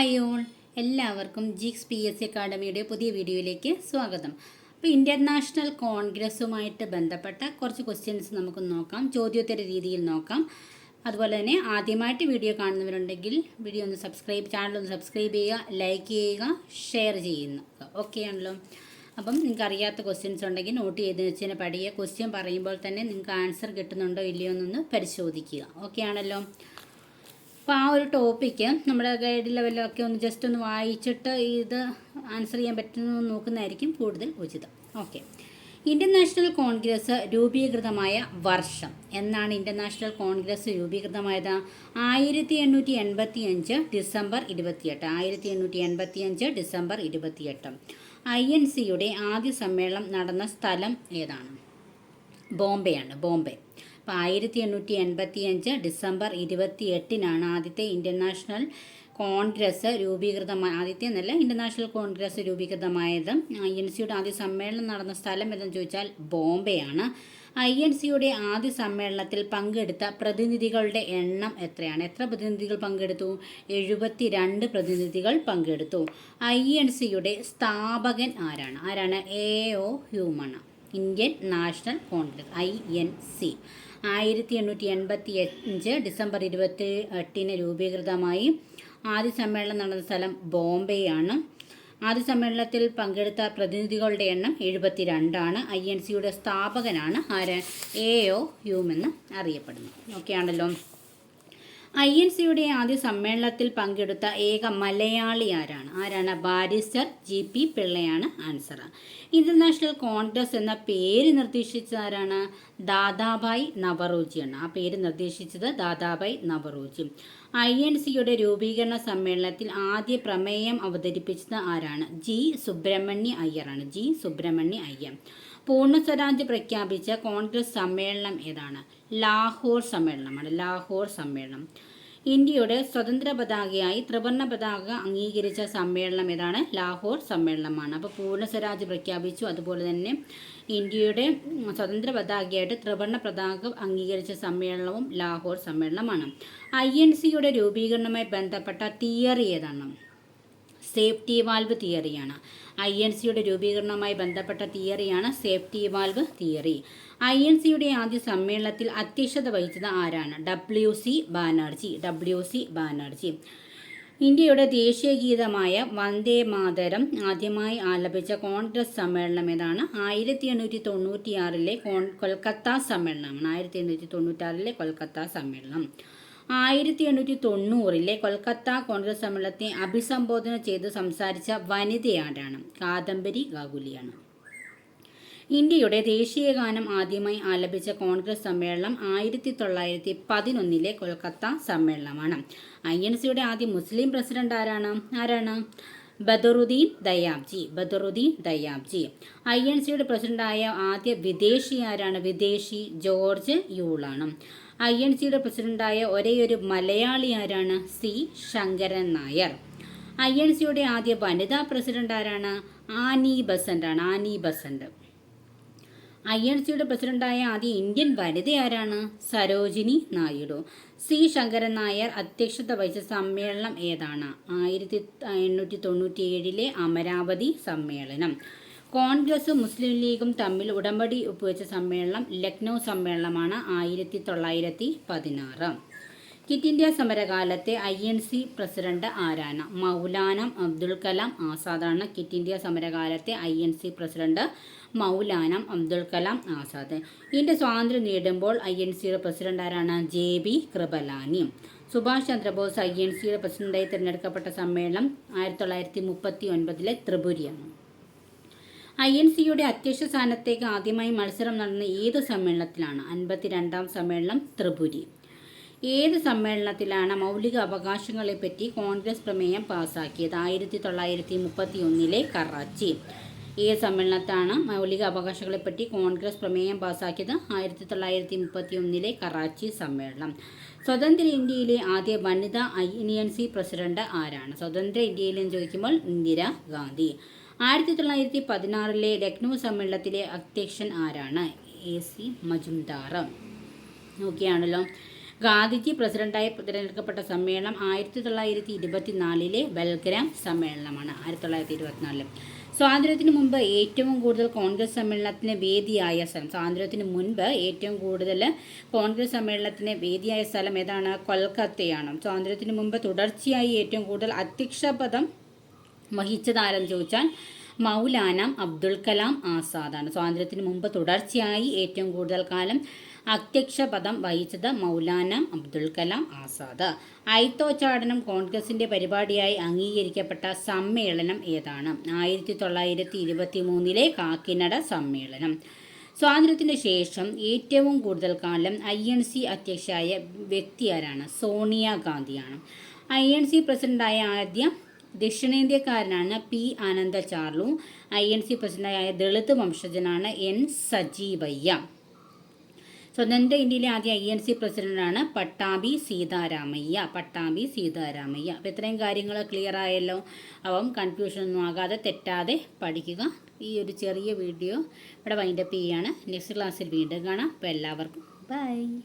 Hi all എല്ലാവർക്കും ജിക്സ് P S C അക്കാഡമിയുടെ പുതിയ വീഡിയോയിലേക്ക് സ്വാഗതം. അപ്പോൾ ഇന്റർനാഷണൽ കോൺഗ്രസ്സുമായിട്ട് ബന്ധപ്പെട്ട കുറച്ച് ക്വസ്റ്റ്യൻസ് നമുക്ക് നോക്കാം. ചോദ്യോത്തര രീതിയിൽ നോക്കാം. അതുപോലെ തന്നെ ആദ്യമായിട്ട് വീഡിയോ കാണുന്നവരുണ്ടെങ്കിൽ വീഡിയോ ഒന്ന് സബ്സ്ക്രൈബ് ചാനൽ ഒന്ന് സബ്സ്ക്രൈബ് ചെയ്യുക ലൈക്ക് ചെയ്യുക ഷെയർ ചെയ്യുക ഓക്കെ ആണല്ലോ? അപ്പം നിങ്ങൾക്ക് അറിയാത്ത ക്വസ്റ്റ്യൻസ് ഉണ്ടെങ്കിൽ നോട്ട് ചെയ്ത് വെച്ചതിന് പഠിക്കുക. ക്വസ്റ്റ്യൻ പറയുമ്പോൾ തന്നെ നിങ്ങൾക്ക് ആൻസർ കിട്ടുന്നുണ്ടോ ഇല്ലയോ എന്നൊന്ന് പരിശോധിക്കുക. ഓക്കെ ആണല്ലോ? അപ്പോൾ ആ ഒരു ടോപ്പിക്ക് നമ്മുടെ ഗൈഡ് ലെവലൊക്കെ ഒന്ന് ജസ്റ്റ് ഒന്ന് വായിച്ചിട്ട് ഇത് ആൻസർ ചെയ്യാൻ പറ്റുന്നു നോക്കുന്നതായിരിക്കും കൂടുതൽ ഉചിതം. ഓക്കെ ഇന്ത്യൻ നാഷണൽ കോൺഗ്രസ് രൂപീകൃതമായ വർഷം. എന്നാണ് ഇന്ത്യൻ നാഷണൽ കോൺഗ്രസ് രൂപീകൃതമായത്? ആയിരത്തി എണ്ണൂറ്റി എൺപത്തി അഞ്ച് ഡിസംബർ ഇരുപത്തിയെട്ട്. ആയിരത്തി എണ്ണൂറ്റി എൺപത്തി അഞ്ച് ഡിസംബർ ഇരുപത്തിയെട്ട്. ഐ എൻ സിയുടെ ആദ്യ സമ്മേളനം നടന്ന സ്ഥലം ഏതാണ്? ബോംബെയാണ്. ബോംബെ. അപ്പോൾ ആയിരത്തി എണ്ണൂറ്റി എൺപത്തി അഞ്ച് ഡിസംബർ ഇരുപത്തി എട്ടിനാണ് ആദ്യത്തെ ഇന്റർനാഷണൽ കോൺഗ്രസ് രൂപീകൃതമായ ആദ്യത്തെ എന്നല്ല ഇന്റർനാഷണൽ കോൺഗ്രസ് രൂപീകൃതമായത്. ഐ എൻ സിയുടെ ആദ്യ സമ്മേളനം നടന്ന സ്ഥലം എന്ന് ചോദിച്ചാൽ ബോംബെയാണ്. ഐ എൻ സിയുടെ ആദ്യ സമ്മേളനത്തിൽ പങ്കെടുത്ത പ്രതിനിധികളുടെ എണ്ണം എത്രയാണ്? എത്ര പ്രതിനിധികൾ പങ്കെടുത്തു? എഴുപത്തി രണ്ട് പ്രതിനിധികൾ പങ്കെടുത്തു. ഐ എൻ സിയുടെ സ്ഥാപകൻ ആരാണ്? ആരാണ്? A O ഹ്യൂമണ. Indian national congress I N C. ആയിരത്തി എണ്ണൂറ്റി എൺപത്തി അഞ്ച് ഡിസംബർ ഇരുപത്തി എട്ടിന് രൂപീകൃതമായി ആദ്യ സമ്മേളനം നടന്ന സ്ഥലം ബോംബെയാണ്. ആദ്യ സമ്മേളനത്തിൽ പങ്കെടുത്ത പ്രതിനിധികളുടെ എണ്ണം എഴുപത്തി രണ്ടാണ് ഐ എൻ സിയുടെ സ്ഥാപകനാണ് ആര്? എ ഒ ഹ്യൂമെന്ന് അറിയപ്പെടുന്നു. ഓക്കെ ആണല്ലോ ഐ എൻ സിയുടെ ആദ്യ സമ്മേളനത്തിൽ പങ്കെടുത്ത ഏക മലയാളി ആരാണ് ആരാണ്? ബാരിസ്റ്റർ ജി പി പിള്ളയാണ് ആൻസർ. ഇന്റർനാഷണൽ കോൺഗ്രസ് എന്ന പേര് നിർദ്ദേശിച്ചത് ആരാണ്? ദാദാഭായ് നവറോജിയാണ്. ആ പേര് നിർദ്ദേശിച്ചത് ദാദാഭായ് നവറോജി. ഐ എൻ സിയുടെ രൂപീകരണ സമ്മേളനത്തിൽ ആദ്യ പ്രമേയം അവതരിപ്പിച്ചത് ആരാണ്? ജി സുബ്രഹ്മണ്യ അയ്യറാണ്. ജി സുബ്രഹ്മണ്യ അയ്യർ. പൂർണ സ്വരാജ് പ്രഖ്യാപിച്ച കോൺഗ്രസ് സമ്മേളനം ഏതാണ്? ലാഹോർ സമ്മേളനമാണ്. ലാഹോർ സമ്മേളനം. ഇന്ത്യയുടെ സ്വതന്ത്ര പതാകയായി ത്രിവർണ പതാക അംഗീകരിച്ച സമ്മേളനം ഏതാണ്? ലാഹോർ സമ്മേളനമാണ്. അപ്പോൾ പൂർണ സ്വരാജ് പ്രഖ്യാപിച്ചു. അതുപോലെ തന്നെ ഇന്ത്യയുടെ സ്വതന്ത്ര പതാകയായിട്ട് ത്രിവർണ പതാക അംഗീകരിച്ച സമ്മേളനവും ലാഹോർ സമ്മേളനമാണ്. ഐ എൻ സിയുടെ രൂപീകരണവുമായി ബന്ധപ്പെട്ട തിയറി ഏതാണ്? സേഫ്റ്റി വാൽവ് തിയറിയാണ്. ഐ എൻ സിയുടെ രൂപീകരണവുമായി ബന്ധപ്പെട്ട തിയറിയാണ് safety valve theory. I N സിയുടെ ആദ്യ സമ്മേളനത്തിൽ അധ്യക്ഷത വഹിച്ചത് ആരാണ്? W C Banerjee. W C Banerjee. ഇന്ത്യയുടെ ദേശീയ ഗീതമായ വന്ദേ മാതരം ആദ്യമായി ആലപിച്ച കോൺഗ്രസ് സമ്മേളനം ഏതാണ്? ആയിരത്തി എണ്ണൂറ്റി തൊണ്ണൂറ്റിയാറിലെ കോൺ കൊൽക്കത്ത സമ്മേളനമാണ്. ആയിരത്തി എണ്ണൂറ്റി തൊണ്ണൂറ്റാറിലെ കൊൽക്കത്ത സമ്മേളനം. ആയിരത്തി എണ്ണൂറ്റി തൊണ്ണൂറിലെ കൊൽക്കത്ത കോൺഗ്രസ് സമ്മേളനത്തെ അഭിസംബോധന ചെയ്ത് സംസാരിച്ച വനിതയാരാണ്? കാദംബരി ഗാഗുലിയാണ്. ഇന്ത്യയുടെ ദേശീയ ഗാനം ആദ്യമായി ആലപിച്ച കോൺഗ്രസ് സമ്മേളനം ആയിരത്തി തൊള്ളായിരത്തി പതിനൊന്നിലെ കൊൽക്കത്ത സമ്മേളനമാണ്. ഐ എൻ സിയുടെ ആദ്യ മുസ്ലിം പ്രസിഡന്റ് ആരാണ്? ആരാണ്? ബദറുദ്ദീൻ ദയാബ്ജി. ബദറുദ്ദീൻ ദയാബ്ജി. ഐ എൻ സിയുടെ പ്രസിഡന്റായ ആദ്യ വിദേശി ആരാണ് വിദേശി ജോർജ് യൂളാണ്. ഐ എൻ സിയുടെ പ്രസിഡന്റായ ഒരേയൊരു മലയാളി ആരാണ്? C. Sankaran Nair. I N സിയുടെ ആദ്യ വനിതാ പ്രസിഡന്റ് ആരാണ്? ആനി ബസന്റ് ആണ്. Annie Besant. ഐ എൻ സിയുടെ പ്രസിഡന്റായ ആദ്യ ഇന്ത്യൻ വനിത ആരാണ്? സരോജിനി നായിഡു. സി. ശങ്കരൻ നായർ അധ്യക്ഷത വഹിച്ച സമ്മേളനം ഏതാണ്? ആയിരത്തി എണ്ണൂറ്റി തൊണ്ണൂറ്റി ഏഴിലെ അമരാവതി സമ്മേളനം. കോൺഗ്രസും മുസ്ലിം ലീഗും തമ്മിൽ ഉടമ്പടി ഒപ്പുവെച്ച സമ്മേളനം ലക്നൗ സമ്മേളനമാണ് ആയിരത്തി തൊള്ളായിരത്തി പതിനാറ് കിറ്റ് ഇന്ത്യ സമരകാലത്തെ ഐ എൻ സി പ്രസിഡന്റ് ആരാണ്? മൗലാനം അബ്ദുൽ കലാം ആസാദാണ്. Quit India സമരകാലത്തെ I N C president Maulana Abdul Kalam Azad. India സ്വാതന്ത്ര്യം നേടുമ്പോൾ ഐ എൻ സിയുടെ പ്രസിഡന്റ് ആരാണ്? J B Kripalani. Subhash Chandrabose I N സിയുടെ പ്രസിഡന്റായി തിരഞ്ഞെടുക്കപ്പെട്ട സമ്മേളനം ആയിരത്തി തൊള്ളായിരത്തി മുപ്പത്തി ഒൻപതിലെ ത്രിപുരയാണ്. ഐ എൻ സിയുടെ അധ്യക്ഷ സ്ഥാനത്തേക്ക് ആദ്യമായി മത്സരം നടന്ന ഏത് സമ്മേളനത്തിലാണ്? അൻപത്തിരണ്ടാം സമ്മേളനം ത്രിപുരി. ഏത് സമ്മേളനത്തിലാണ് മൗലിക അവകാശങ്ങളെപ്പറ്റി കോൺഗ്രസ് പ്രമേയം പാസാക്കിയത്? ആയിരത്തി തൊള്ളായിരത്തി മുപ്പത്തി ഒന്നിലെ കറാച്ചി. ഏത് സമ്മേളനത്താണ് മൗലിക അവകാശങ്ങളെപ്പറ്റി കോൺഗ്രസ് പ്രമേയം പാസാക്കിയത്? ആയിരത്തി തൊള്ളായിരത്തി മുപ്പത്തി ഒന്നിലെ കറാച്ചി സമ്മേളനം. സ്വതന്ത്ര ഇന്ത്യയിലെ ആദ്യ വനിതാ ഐ എൻ സി പ്രസിഡന്റ് ആരാണ്? സ്വതന്ത്ര ഇന്ത്യയിലെന്ന് ചോദിക്കുമ്പോൾ ഇന്ദിര ഗാന്ധി. ആയിരത്തി തൊള്ളായിരത്തി പതിനാറിലെ ലക്നൗ സമ്മേളനത്തിലെ അധ്യക്ഷൻ ആരാണ്? എ സി മജുംദാർ നോക്കിയാണല്ലോ. ഗാന്ധിജി പ്രസിഡന്റായി തിരഞ്ഞെടുക്കപ്പെട്ട സമ്മേളനം ആയിരത്തി തൊള്ളായിരത്തി ഇരുപത്തിനാലിലെ ബൽഗ്രാം സമ്മേളനമാണ് ആയിരത്തി തൊള്ളായിരത്തി ഇരുപത്തിനാലിൽ സ്വാതന്ത്ര്യത്തിന് മുമ്പ് ഏറ്റവും കൂടുതൽ കോൺഗ്രസ് സമ്മേളനത്തിന് വേദിയായ സ്ഥലം സ്വാതന്ത്ര്യത്തിന് മുൻപ് ഏറ്റവും കൂടുതൽ കോൺഗ്രസ് സമ്മേളനത്തിന് വേദിയായ സ്ഥലം ഏതാണ്? കൊൽക്കത്തയാണ്. സ്വാതന്ത്ര്യത്തിന് മുമ്പ് തുടർച്ചയായി ഏറ്റവും കൂടുതൽ അധ്യക്ഷ പദം വഹിച്ചതാരെന്ന് ചോദിച്ചാൽ മൗലാന അബ്ദുൽ കലാം ആസാദാണ്. സ്വാതന്ത്ര്യത്തിന് മുമ്പ് തുടർച്ചയായി ഏറ്റവും കൂടുതൽ കാലം അധ്യക്ഷ പദം വഹിച്ചത് മൗലാന അബ്ദുൽ കലാം ആസാദ്. ഐത്തോച്ചാടനം കോൺഗ്രസിന്റെ പരിപാടിയായി അംഗീകരിക്കപ്പെട്ട സമ്മേളനം ഏതാണ്? ആയിരത്തി തൊള്ളായിരത്തി ഇരുപത്തി മൂന്നിലെ കാക്കിനട സമ്മേളനം. സ്വാതന്ത്ര്യത്തിന് ശേഷം ഏറ്റവും കൂടുതൽ കാലം ഐ എൻ സി അധ്യക്ഷയായ വ്യക്തി ആരാണ് സോണിയാഗാന്ധിയാണ്. ഐ എൻ സി പ്രസിഡന്റായ ആദ്യ ദക്ഷിണേന്ത്യക്കാരനാണ് P Ananda Charlu I N C പ്രസിഡന്റായ ദളിത് വംശജനാണ് എൻ സജീവയ്യ. സ്വതന്ത്ര ഇന്ത്യയിലെ ആദ്യ ഐ എൻ സി പ്രസിഡന്റാണ് പട്ടാഭി സീതാരാമയ്യ. പട്ടാഭി സീതാരാമയ്യ. അപ്പോൾ ഇത്രയും കാര്യങ്ങൾ ക്ലിയർ ആയല്ലോ. അപ്പം കൺഫ്യൂഷൻ ഒന്നും ആകാതെ തെറ്റാതെ പഠിക്കുക. ഈ ഒരു ചെറിയ വീഡിയോ ഇവിടെ വൈൻഡപ്പ് ചെയ്യുകയാണ് നെക്സ്റ്റ് ക്ലാസ്സിൽ വീണ്ടും കാണാം. അപ്പോൾ എല്ലാവർക്കും ബൈ